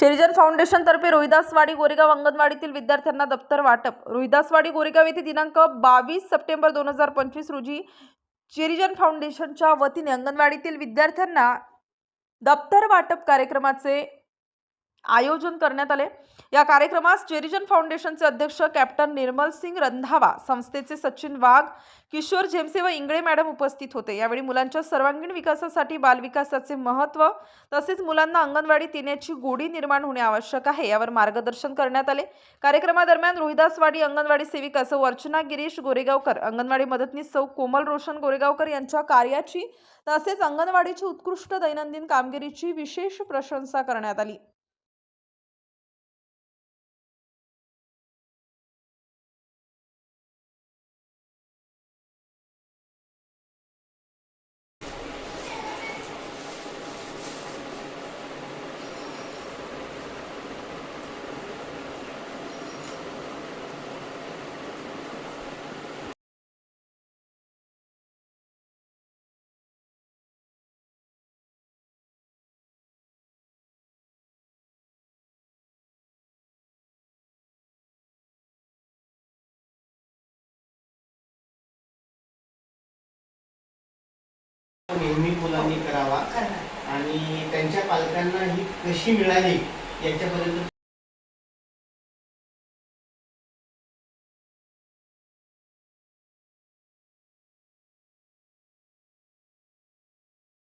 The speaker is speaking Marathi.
चेरिजन फाउंडेशनतर्फे रोहिदासवाडी गोरेगाव अंगणवाडीतील विद्यार्थ्यांना दप्तर वाटप. रोहिदासवाडी गोरेगाव येथे दिनांक बावीस सप्टेंबर दोन हजार पंचवीस रोजी चेरिजन फाउंडेशनच्या वतीने अंगणवाडीतील विद्यार्थ्यांना दप्तर वाटप कार्यक्रमाचे आयोजन करण्यात आले. या कार्यक्रमास चेरिजन फाउंडेशनचे अध्यक्ष कॅप्टन निर्मल सिंग रंधावा संस्थेचे सचिन वाघ किशोर झेमसे व इंगळे मॅडम उपस्थित होते. यावेळी मुलांच्या सर्वांगीण विकासासाठी बालविकासाचे महत्त्व तसेच मुलांना अंगणवाडीत येण्याची गोडी निर्माण होणे आवश्यक आहे यावर मार्गदर्शन करण्यात आले. कार्यक्रमादरम्यान रोहिदासवाडी अंगणवाडी सेविका सौ अर्चना गिरीश गोरेगावकर अंगणवाडी मदतनीस सौ कोमल रोशन गोरेगावकर यांच्या कार्याची तसेच अंगणवाडीची उत्कृष्ट दैनंदिन कामगिरीची विशेष प्रशंसा करण्यात आली. नेहमी मुलांनी करावा. आणि त्यांच्या पालकांना ही कशी मिळाली याच्यापर्यंत